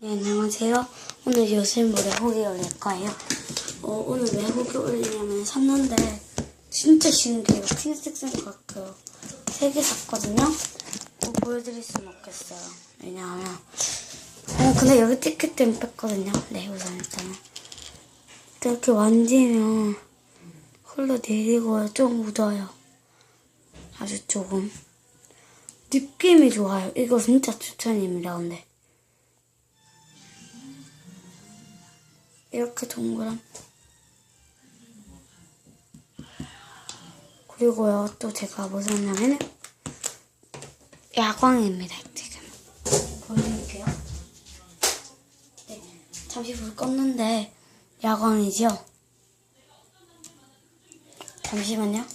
네, 안녕하세요. 오늘 요술물에 후기 올릴 거예요. 어, 오늘 왜 후기 올리냐면 샀는데 진짜 신기해요. 흰색 생각해요. 세 개 샀거든요. 뭐 보여드릴 순 없겠어요. 왜냐하면 어, 근데 여기 티켓 때문에 뺐거든요. 네, 우선 일단은 이렇게 만지면 흘러 내리고 좀 묻어요. 아주 조금 느낌이 좋아요. 이거 진짜 추천입니다. 근데 이렇게 동그란 그리고요 또 제가 뭐 샀냐면 야광입니다 지금. 보여드릴게요. 네, 잠시 불 껐는데 야광이죠? 잠시만요.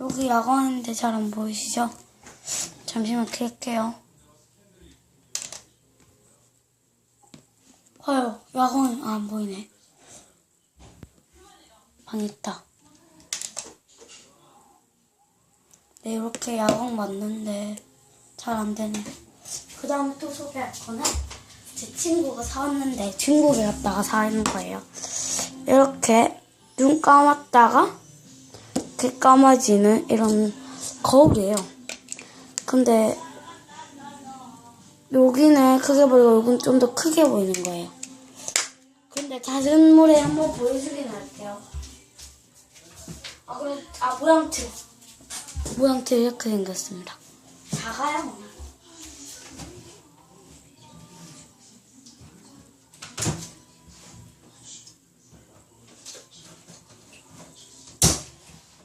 여기 야광인데 잘 안 보이시죠? 잠시만 킬게요 아유, 야광 아, 안 보이네. 방 있다. 네, 이렇게 야광 맞는데 잘 안 되네. 그 다음에 또 소개할 거는 제 친구가 사왔는데 중국에 갔다가 사는 거예요. 이렇게 눈 감았다가 이렇게 감아지는 이런 거울이에요. 근데 여기는 크게 보이고 여기는 좀 더 크게 보이는 거예요. 근데 작은 모래 한번 보여주긴 할게요. 아 그럼 아 모양틀 모양틀 이렇게 생겼습니다. 작아요.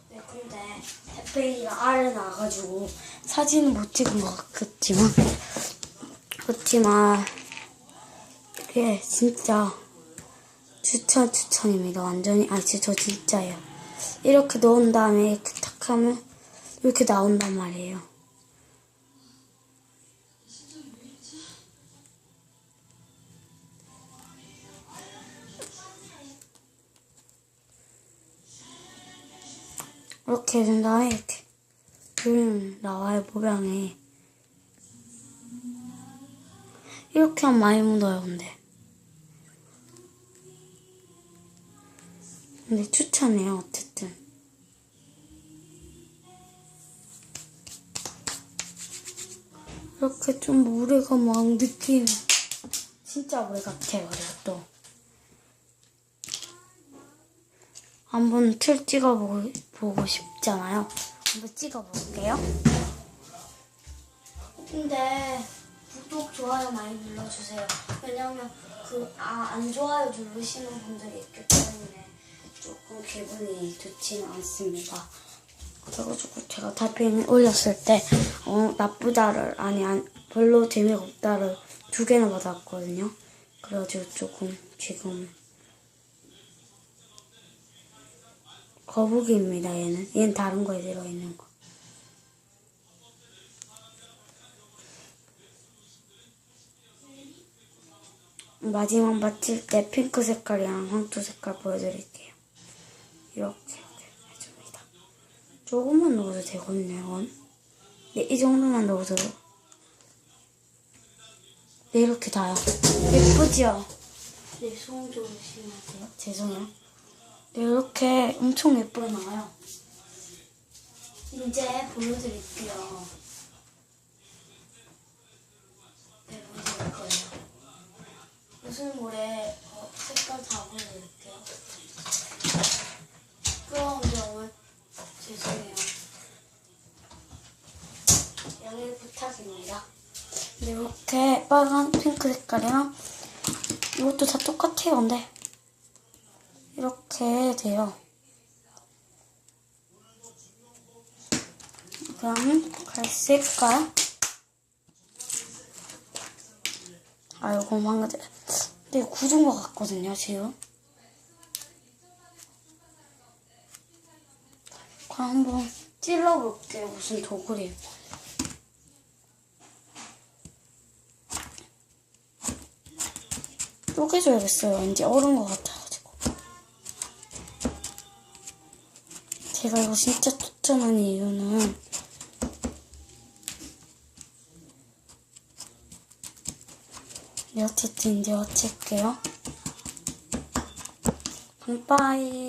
네, 근데 대페이가 알을 나와가지고 사진은 못 찍은 것 같겠지만 그렇지만 이게 진짜 추천 추천입니다. 완전히 아 진짜 저 진짜예요. 이렇게 넣은 다음에 탁 하면 이렇게 나온단 말이에요. 이렇게 해준 다음에 이렇게 그림 나와요 모양이 이렇게 하면 많이 묻어요 근데 근데 추천해요 어쨌든. 이렇게 좀 모래가 막 느낌 진짜 모래 같아요 또. 한번 틀 찍어보고 보고 싶잖아요. 한번 찍어볼게요. 근데 구독 좋아요 많이 눌러주세요. 왜냐면 그 아 안 좋아요 누르시는 분들이 있기 때문에 조금 기분이 좋지는 않습니다. 그래가지고 제가 달팽이 올렸을 때 어, 나쁘다를 아니 안, 별로 재미가 없다를 두 개나 받았거든요. 그래가지고 조금 지금 거북이입니다. 얘는 얘는 다른 거에 들어있는 거. 마지막 마칠 때 핑크 색깔이랑 황토 색깔 보여드릴게요. 이렇게 해줍니다. 조금만 넣어도 되거든요, 이건. 네, 이 정도만 넣어도. 네, 이렇게 다요. 예쁘죠? 네, 소음 좀 조심하세요. 죄송해요. 네, 이렇게 엄청 예쁘게 나와요. 이제 보여드릴게요. 네, 보여드릴 거예요. 무슨 모래 어, 색깔 다 보여드릴게요. 그럼 오늘 죄송해요. 양해 부탁입니다. 네, 이렇게 빨간 핑크 색깔이랑 이것도 다 똑같아요. 근데 이렇게 돼요. 그럼 갈색깔 아, 이거 한 가지. 근데 굳은 것 같거든요, 지금. 그럼 한번 찔러볼게요, 무슨 도구리. 쪼개줘야겠어요. 왠지 얼은 것 같아가지고. 제가 이거 진짜 추천하는 이유는 네, 어쨌든 이제 마칠게요. 음, 바이.